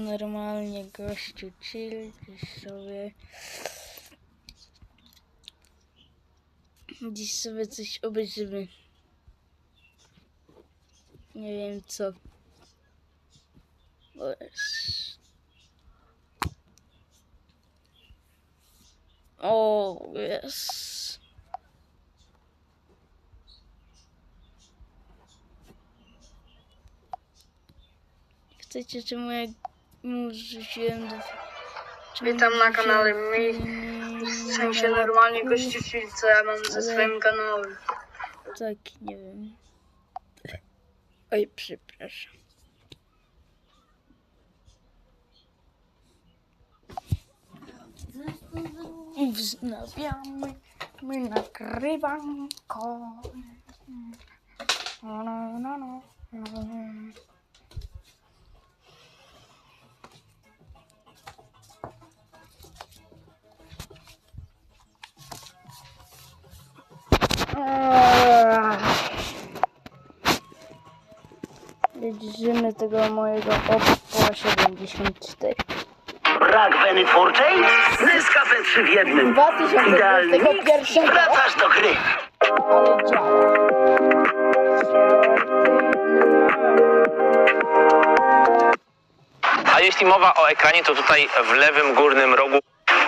Normalnie gościu chill sobie. Dziś sobie coś obejrzymy. Nie wiem co. O, jest. Chcecie, czemu ja mu rzuciłem do... Witam na kanale Mi. W sensie normalnie gości co ja mam ze swoim kanałem. Tak, nie wiem. Oj, przepraszam. Wznawiamy, my nagrywanko. No, no, no, no, Eee. Jedziemy tego mojego Oppo 74. Brak weny twórczej? Nescafe 3 w jednym. 2021 Idealny miks i wracasz do gry. ale działa. A jeśli mowa o ekranie, to tutaj w lewym górnym rogu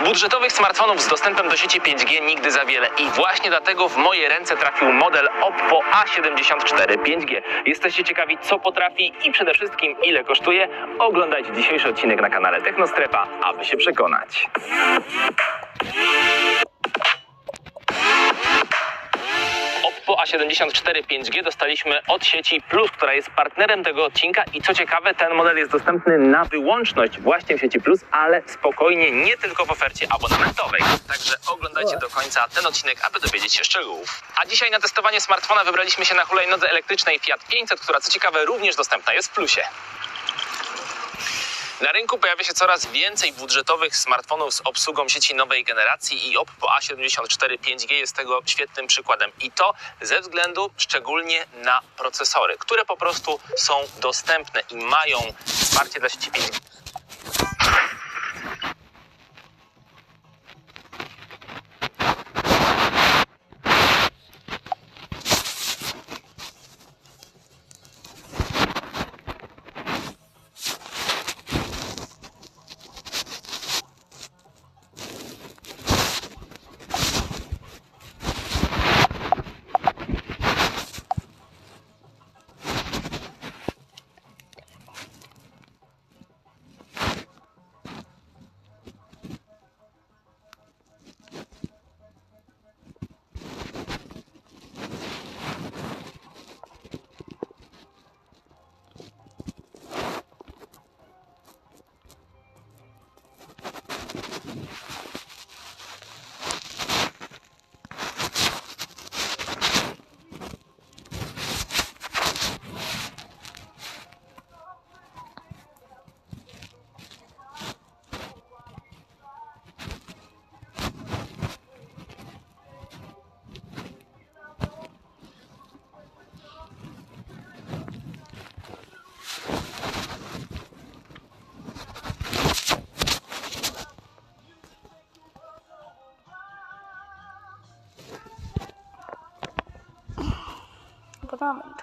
budżetowych smartfonów z dostępem do sieci 5G nigdy za wiele i właśnie dlatego w moje ręce trafił model Oppo A74 5G. Jesteście ciekawi co potrafi i przede wszystkim ile kosztuje? Oglądajcie dzisiejszy odcinek na kanale Technostrefa, aby się przekonać. A74 5G dostaliśmy od sieci Plus, która jest partnerem tego odcinka i co ciekawe, ten model jest dostępny na wyłączność właśnie w sieci Plus, ale spokojnie nie tylko w ofercie abonamentowej. Także oglądajcie do końca ten odcinek, aby dowiedzieć się szczegółów. A dzisiaj na testowanie smartfona wybraliśmy się na hulajnodze elektrycznej Fiat 500, która co ciekawe również dostępna jest w Plusie. Na rynku pojawia się coraz więcej budżetowych smartfonów z obsługą sieci nowej generacji i Oppo A74 5G jest tego świetnym przykładem. I to ze względu szczególnie na procesory, które po prostu są dostępne i mają wsparcie dla sieci 5G.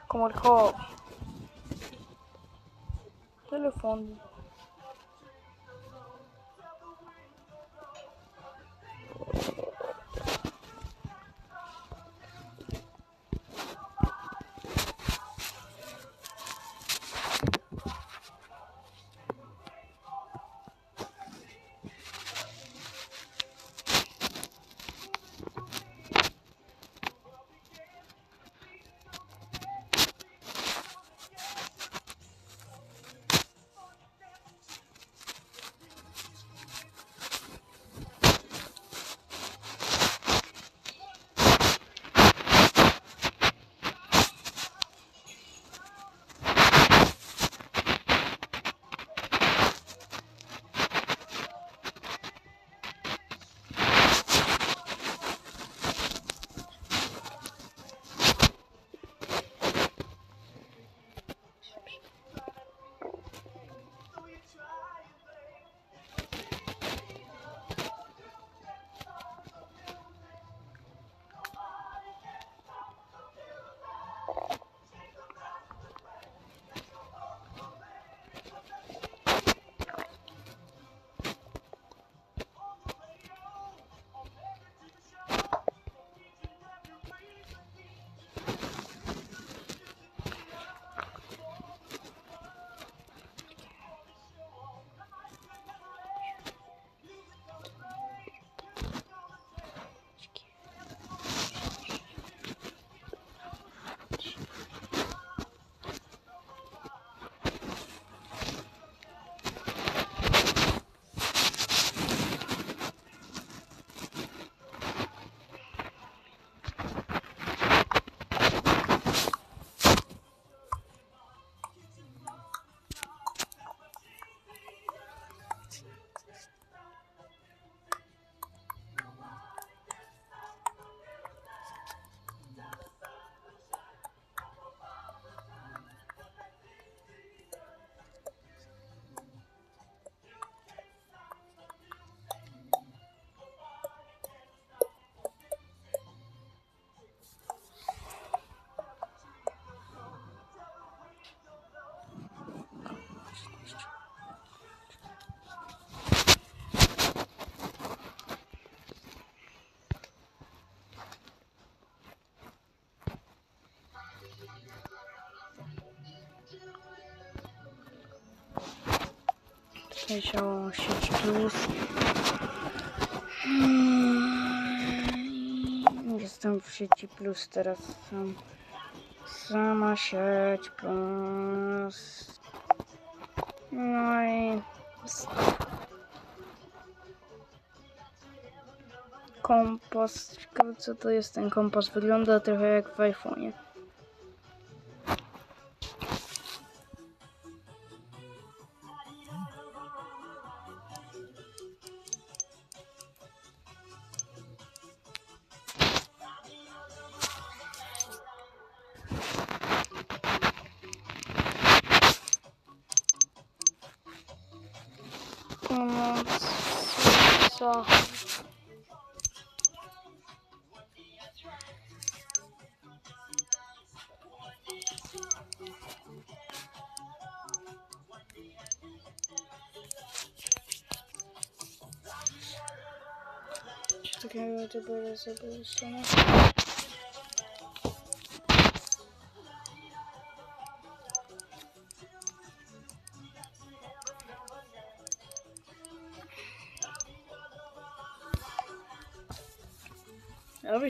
como el Job. Telefone. Leciało sieć plus. Jestem w sieci plus teraz sam. Sama sieć plus. No i kompas. Ciekawe co to jest ten kompas. Wygląda trochę jak w iPhone'ie. Pomoc. Co? Czy takiego to było zabójstwo?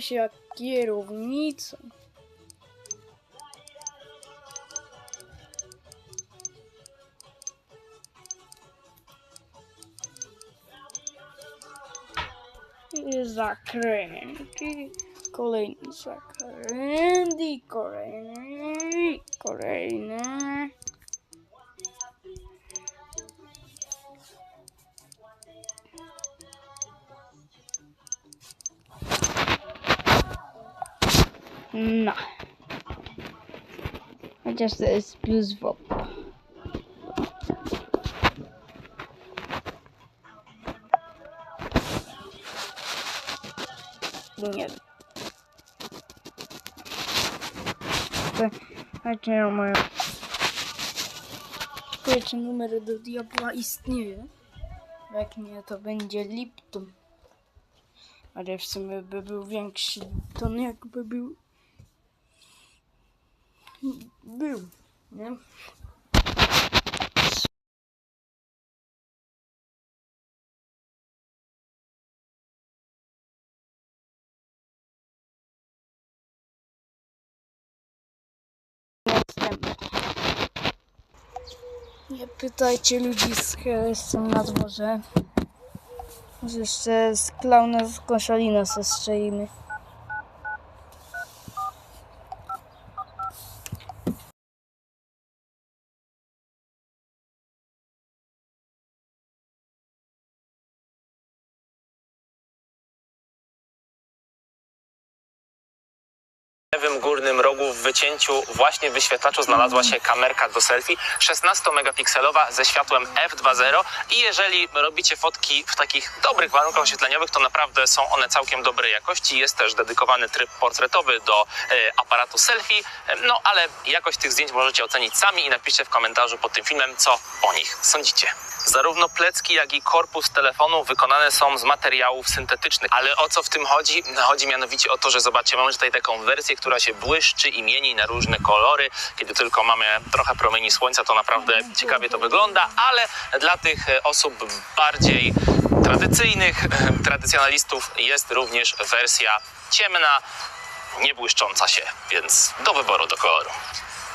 Robi się kierownicą. Zakręty. Kolejny zakręt i kolejny. Kolejny. No. Chociaż to jest plus w obu. Nie wiem. Ciekawe, czy numer do diabła istnieje. Jak nie, to będzie Lipton. Ale w sumie by był większy Lipton, jakby był... Był, nie? Nie pytajcie ludzi z jestem na dworze. Może jeszcze z klauna z koszalina zestrzelimy. W lewym górnym rogu w wycięciu właśnie wyświetlaczu znalazła się kamerka do selfie 16-megapikselowa ze światłem f2.0 i jeżeli robicie fotki w takich dobrych warunkach oświetleniowych, to naprawdę są one całkiem dobrej jakości. Jest też dedykowany tryb portretowy do e, aparatu selfie, E, no ale jakość tych zdjęć możecie ocenić sami i napiszcie w komentarzu pod tym filmem, co o nich sądzicie. Zarówno plecki, jak i korpus telefonu wykonane są z materiałów syntetycznych. Ale o co w tym chodzi? Chodzi mianowicie o to, że zobaczcie, mamy tutaj taką wersję, która się błyszczy i mieni na różne kolory. Kiedy tylko mamy trochę promieni słońca, to naprawdę ciekawie to wygląda, ale dla tych e, osób bardziej tradycyjnych, e, tradycjonalistów jest również wersja ciemna, nie błyszcząca się, więc do wyboru, do koloru.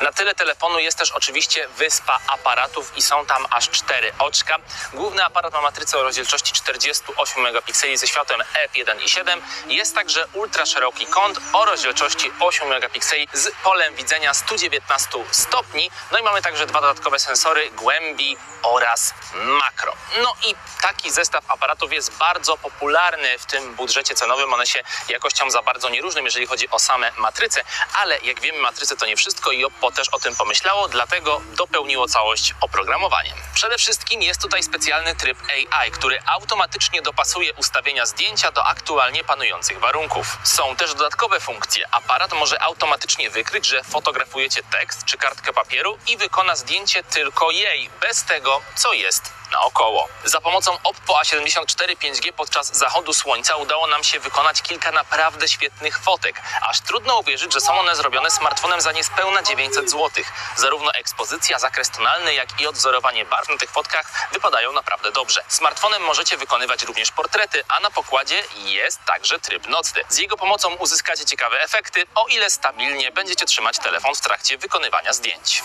Na tyle telefonu jest też oczywiście wyspa aparatów i są tam aż cztery oczka. Główny aparat ma matrycę o rozdzielczości 48 megapikseli ze światłem f1 i 7. Jest także ultra szeroki kąt o rozdzielczości 8 megapikseli z polem widzenia 119 stopni. No i mamy także dwa dodatkowe sensory głębi oraz makro. No i taki zestaw aparatów jest bardzo popularny w tym budżecie cenowym. One się jakością za bardzo nie różnią, jeżeli chodzi o same matryce, ale jak wiemy, matryce to nie wszystko i Oppo też o tym pomyślało, dlatego dopełniło całość oprogramowaniem. Przede wszystkim jest tutaj specjalny tryb AI, który automatycznie dopasuje ustawienia zdjęcia do aktualnie panujących warunków. Są też dodatkowe funkcje. Aparat może automatycznie wykryć, że fotografujecie tekst czy kartkę papieru i wykona zdjęcie tylko jej, bez tego, co jest naokoło. Za pomocą Oppo A74 5G podczas zachodu słońca udało nam się wykonać kilka naprawdę świetnych fotek. Aż trudno uwierzyć, że są one zrobione smartfonem za niespełna 900 zł. Zarówno ekspozycja, zakres tonalny, jak i odwzorowanie barw na tych fotkach wypadają naprawdę dobrze. Smartfonem możecie wykonywać również portrety, a na pokładzie jest także tryb nocny. Z jego pomocą uzyskacie ciekawe efekty, o ile stabilnie będziecie trzymać telefon w trakcie wykonywania zdjęć.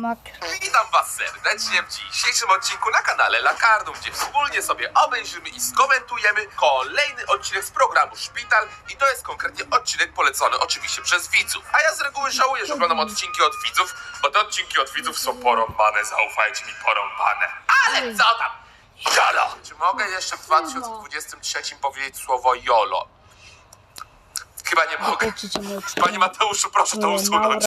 Makro. Witam Was serdecznie w dzisiejszym odcinku na kanale Lakardum, gdzie wspólnie sobie obejrzymy i skomentujemy kolejny odcinek z programu Szpital i to jest konkretnie odcinek polecony oczywiście przez widzów. A ja z reguły żałuję, że oglądam odcinki od widzów, bo te odcinki od widzów są porąbane, zaufajcie mi, porąbane. Ale co tam? Jolo! Czy mogę jeszcze w 2023 powiedzieć słowo jolo? Chyba nie mogę. Panie Mateuszu, proszę to Nie, usunąć.